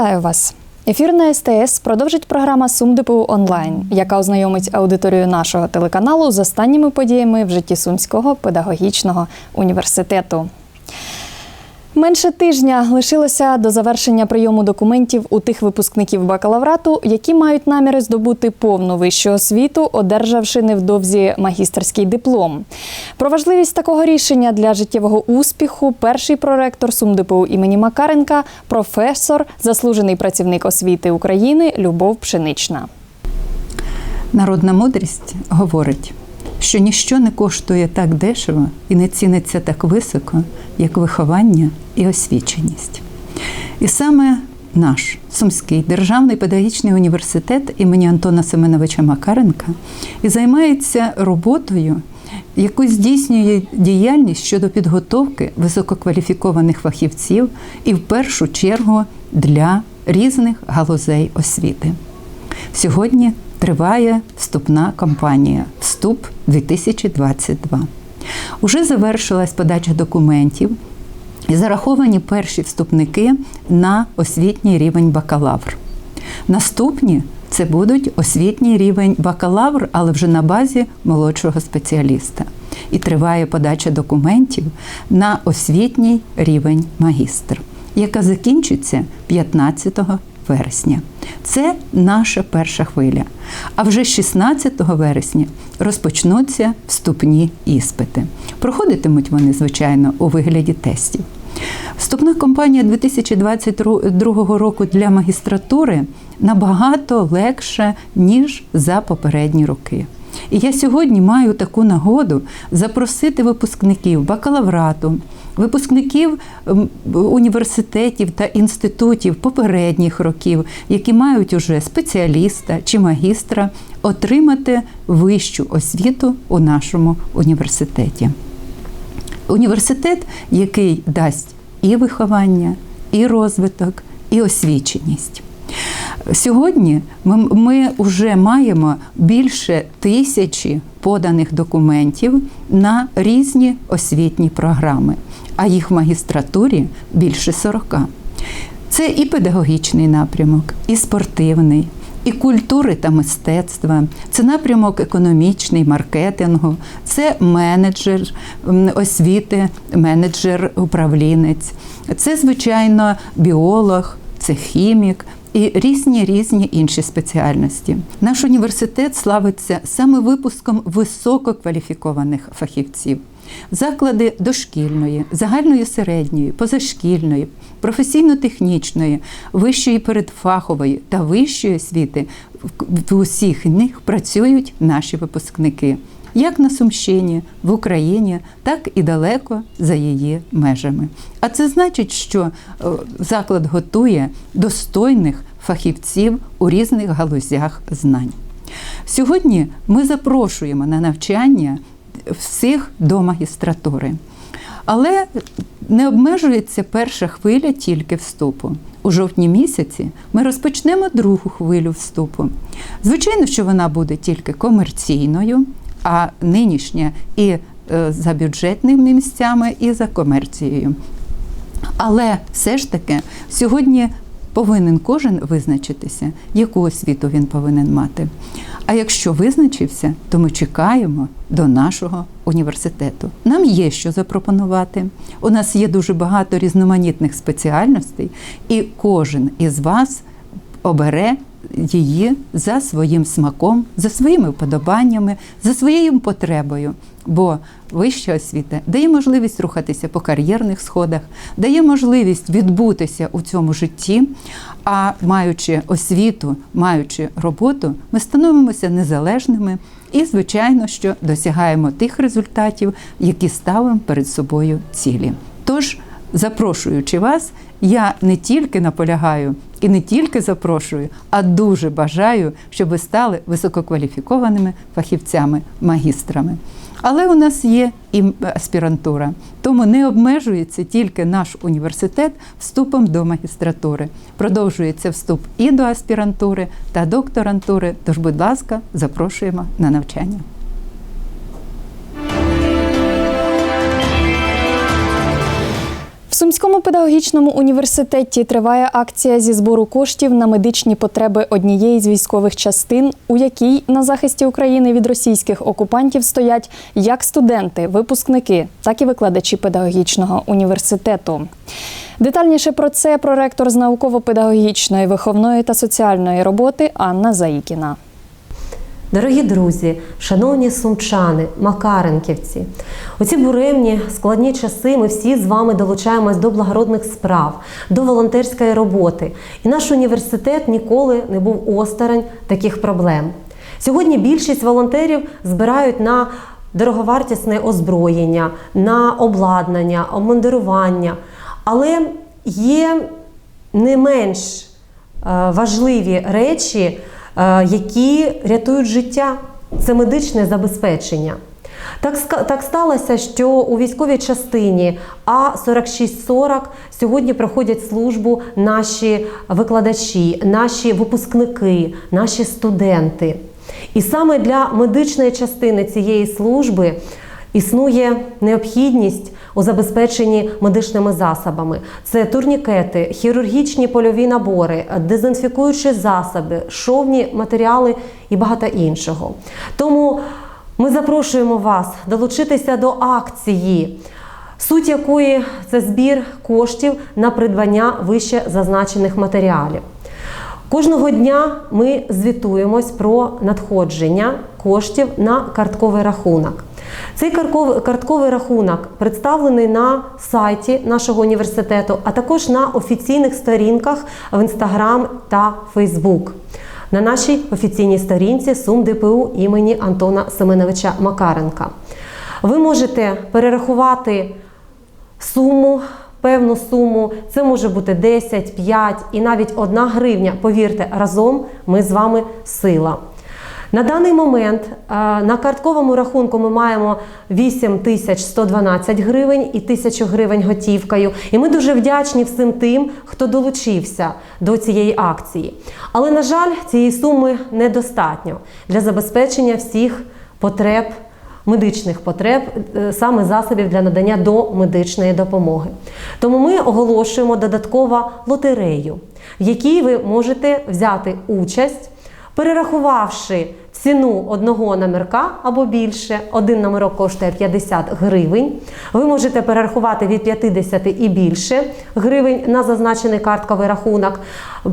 Вітаю вас! Ефір на СТС продовжить програма СумДПУ онлайн, яка ознайомить аудиторію нашого телеканалу з останніми подіями в житті Сумського педагогічного університету. Менше тижня лишилося до завершення прийому документів у тих випускників бакалаврату, які мають наміри здобути повну вищу освіту, одержавши невдовзі магістерський диплом. Про важливість такого рішення для життєвого успіху перший проректор СумДПУ імені Макаренка, професор, заслужений працівник освіти України Любов Пшенична. Народна мудрість говорить, що ніщо не коштує так дешево і не ціниться так високо, як виховання і освіченість. І саме наш Сумський державний педагогічний університет імені Антона Семеновича Макаренка і займається роботою, яку здійснює діяльність щодо підготовки висококваліфікованих фахівців і в першу чергу для різних галузей освіти. Сьогодні триває вступна кампанія Вступ 2022. Уже завершилась подача документів і зараховані перші вступники на освітній рівень бакалавр. Наступні це будуть освітній рівень бакалавр, але вже на базі молодшого спеціаліста. І триває подача документів на освітній рівень магістр, яка закінчиться 15 вересня. Це наша перша хвиля. А вже 16 вересня розпочнуться вступні іспити. Проходитимуть вони, звичайно, у вигляді тестів. Вступна кампанія 2022 року для магістратури набагато легша, ніж за попередні роки. І я сьогодні маю таку нагоду запросити випускників бакалаврату, випускників університетів та інститутів попередніх років, які мають уже спеціаліста чи магістра, отримати вищу освіту у нашому університеті. Університет, який дасть і виховання, і розвиток, і освіченість. Сьогодні ми, ми вже маємо більше тисячі поданих документів на різні освітні програми, а їх в магістратурі більше 40. Це і педагогічний напрямок, і спортивний, і культури та мистецтва, це напрямок економічний, маркетингу, це менеджер освіти, менеджер управлінець, це, звичайно, біолог, це хімік. І різні різні інші спеціальності. Наш університет славиться саме випуском висококваліфікованих фахівців. Заклади дошкільної, загальної середньої, позашкільної, професійно-технічної, вищої передфахової та вищої освіти в усіх них працюють наші випускники. Як на Сумщині, в Україні, так і далеко за її межами. А це значить, що заклад готує достойних фахівців у різних галузях знань. Сьогодні ми запрошуємо на навчання всіх до магістратури. Але не обмежується перша хвиля тільки вступу. У жовтні місяці ми розпочнемо другу хвилю вступу. Звичайно, що вона буде тільки комерційною, а нинішня і за бюджетними місцями, і за комерцією. Але все ж таки сьогодні повинен кожен визначитися, яку освіту він повинен мати. А якщо визначився, то ми чекаємо до нашого університету. Нам є що запропонувати. У нас є дуже багато різноманітних спеціальностей, і кожен із вас обере її за своїм смаком, за своїми вподобаннями, за своєю потребою. Бо вища освіта дає можливість рухатися по кар'єрних сходах, дає можливість відбутися у цьому житті. А маючи освіту, маючи роботу, ми становимося незалежними і, звичайно, що досягаємо тих результатів, які ставимо перед собою цілі. Тож, запрошуючи вас, я не тільки наполягаю і не тільки запрошую, а дуже бажаю, щоб ви стали висококваліфікованими фахівцями, магістрами. Але у нас є і аспірантура, тому не обмежується тільки наш університет вступом до магістратури. Продовжується вступ і до аспірантури та докторантури. Тож, будь ласка, запрошуємо на навчання. Сумському педагогічному університеті триває акція зі збору коштів на медичні потреби однієї з військових частин, у якій на захисті України від російських окупантів стоять як студенти, випускники, так і викладачі педагогічного університету. Детальніше про це проректор з науково-педагогічної, виховної та соціальної роботи Анна Заїкіна. Дорогі друзі, шановні сумчани, макаренківці, у ці буремні складні часи ми всі з вами долучаємось до благородних справ, до волонтерської роботи. І наш університет ніколи не був осторонь таких проблем. Сьогодні більшість волонтерів збирають на дороговартісне озброєння, на обладнання, обмундирування. Але є не менш е, важливі речі, які рятують життя. Це медичне забезпечення. Так, так сталося, що у військовій частині А4640 сьогодні проходять службу наші викладачі, наші випускники, наші студенти. І саме для медичної частини цієї служби існує необхідність у забезпеченні медичними засобами. Це турнікети, хірургічні польові набори, дезінфікуючі засоби, шовні матеріали і багато іншого. Тому ми запрошуємо вас долучитися до акції. Суть якої це збір коштів на придбання вище зазначених матеріалів. Кожного дня ми звітуємось про надходження коштів на картковий рахунок. Цей картковий рахунок представлений на сайті нашого університету, а також на офіційних сторінках в Інстаграм та Фейсбук. На нашій офіційній сторінці Сум ДПУ імені Антона Семеновича Макаренка. Ви можете перерахувати суму, певну суму. Це може бути 10, 5 і навіть 1 гривня. Повірте, разом ми з вами сила. На даний момент е, на картковому рахунку ми маємо 8 тисяч 112 гривень і 1000 гривень готівкою. І ми дуже вдячні всім тим, хто долучився до цієї акції. Але, на жаль, цієї суми недостатньо для забезпечення всіх потреб медичних потреб, е, саме засобів для надання до медичної допомоги. Тому ми оголошуємо додатково лотерею, в якій ви можете взяти участь, перерахувавши ціну одного номерка або більше, один номерок коштує 50 гривень. Ви можете перерахувати від 50 і більше гривень на зазначений картковий рахунок,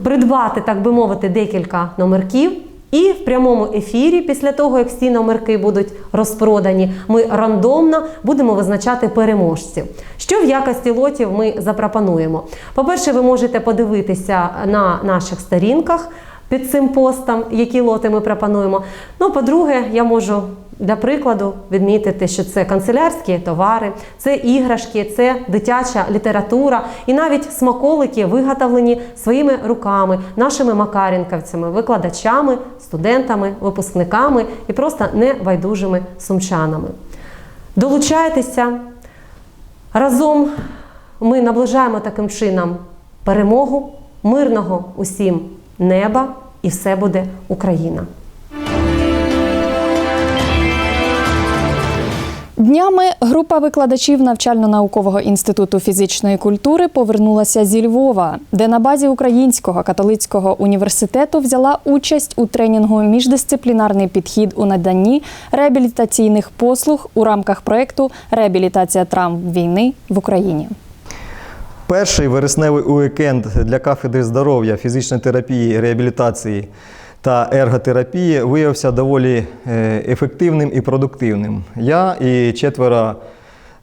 придбати, так би мовити, декілька номерків. І в прямому ефірі, після того, як всі номерки будуть розпродані, ми рандомно будемо визначати переможців. Що в якості лотів ми запропонуємо? По-перше, ви можете подивитися на наших сторінках під цим постом, які лоти ми пропонуємо. Ну, по-друге, я можу для прикладу відмітити, що це канцелярські товари, це іграшки, це дитяча література і навіть смаколики виготовлені своїми руками, нашими макарінківцями, викладачами, студентами, випускниками і просто небайдужими сумчанами. Долучайтеся разом. Ми наближаємо таким чином перемогу мирного усім неба, і все буде Україна. Днями група викладачів навчально-наукового інституту фізичної культури повернулася зі Львова, де на базі Українського католицького університету взяла участь у тренінгу Міждисциплінарний підхід у наданні реабілітаційних послуг у рамках проєкту Реабілітація травм війни в Україні. Перший вересневий уікенд для кафедри здоров'я, фізичної терапії, реабілітації та ерготерапії виявився доволі е, ефективним і продуктивним. Я і четверо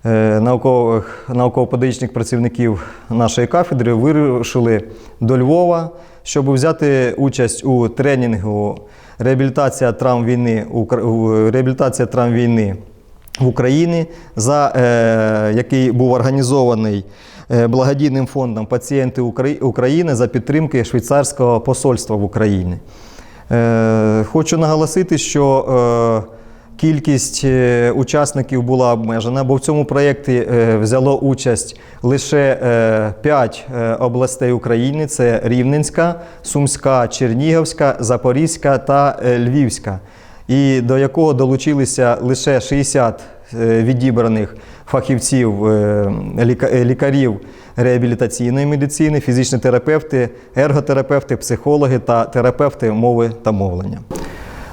е, наукових науково-педагогічних працівників нашої кафедри вирушили до Львова, щоб взяти участь у тренінгу реабілітація травм війни реабілітація травм війни в Україні, за, е, який був організований благодійним фондом Пацієнти України за підтримки швейцарського посольства в Україні. Е, Хочу наголосити, що е, кількість е, учасників була обмежена, бо в цьому проєкті е, взяло участь лише 5 областей України: це Рівненська, Сумська, Чернігівська, Запорізька та е, Львівська. І до якого долучилися лише 60 е, відібраних фахівців, е, е, лікарів реабілітаційної медицини, фізичні терапевти, ерготерапевти, психологи та терапевти мови та мовлення.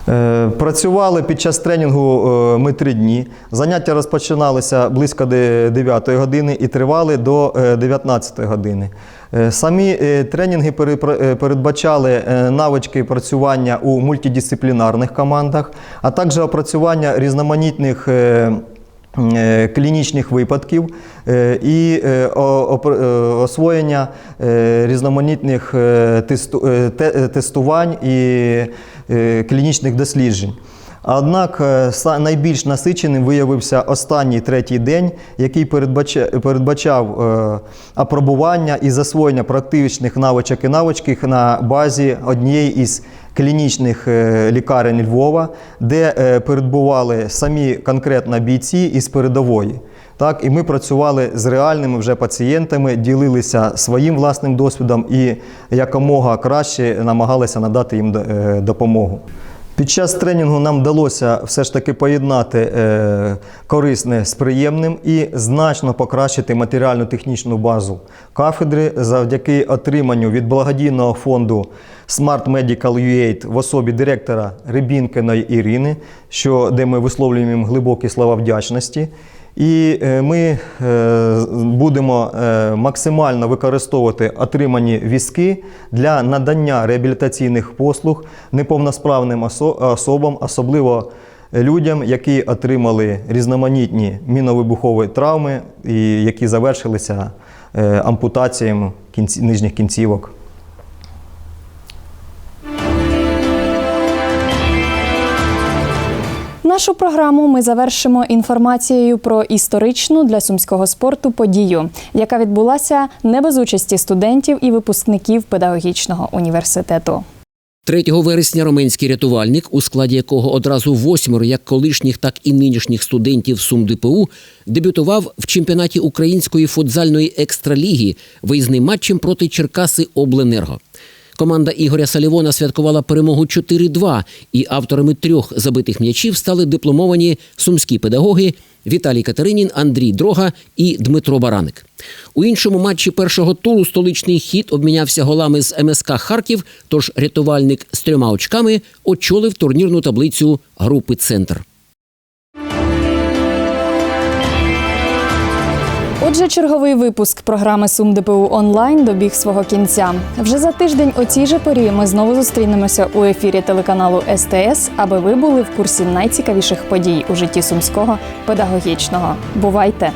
Е, Працювали під час тренінгу е, ми три дні. Заняття розпочиналися близько 9 години і тривали до 19 години. Е, Самі е, тренінги е, передбачали е, навички працювання у мультидисциплінарних командах, а також опрацювання різноманітних. Е, клінічних випадків і освоєння різноманітних тесту- те- тестувань і е, клінічних досліджень. Однак е, найбільш насиченим виявився останній третій день, який передбача- передбачав апробування і засвоєння практичних навичок і навичок на базі однієї із клінічних е, лікарень Львова, де передбували перебували самі конкретно бійці із передової. Так, і ми працювали з реальними вже пацієнтами, ділилися своїм власним досвідом і якомога краще намагалися надати їм е, допомогу. Під час тренінгу нам вдалося все ж таки поєднати е, корисне з приємним і значно покращити матеріально-технічну базу кафедри завдяки отриманню від благодійного фонду Smart Medical UAID в особі директора Рибінкиної Ірини, що, де ми висловлюємо їм глибокі слова вдячності. І е, ми е, будемо е, максимально використовувати отримані візки для надання реабілітаційних послуг неповносправним осо- особам, особливо людям, які отримали різноманітні міновибухові травми і які завершилися ампутаціями нижніх кінцівок. Нашу програму ми завершимо інформацією про історичну для сумського спорту подію, яка відбулася не без участі студентів і випускників педагогічного університету. 3 вересня роменський рятувальник, у складі якого одразу восьмеро як колишніх, так і нинішніх студентів СумДПУ, дебютував в чемпіонаті української футзальної екстраліги виїзним матчем проти Черкаси Обленерго. Команда Ігоря Салівона святкувала перемогу 4-2, і авторами трьох забитих м'ячів стали дипломовані сумські педагоги Віталій Катеринін, Андрій Дрога і Дмитро Бараник. У іншому матчі першого туру столичний хід обмінявся голами з МСК Харків. Тож рятувальник з трьома очками очолив турнірну таблицю групи Центр. Отже, черговий випуск програми Сум ДПУ онлайн добіг свого кінця. Вже за тиждень о цій же порі ми знову зустрінемося у ефірі телеканалу СТС, аби ви були в курсі найцікавіших подій у житті сумського педагогічного. Бувайте!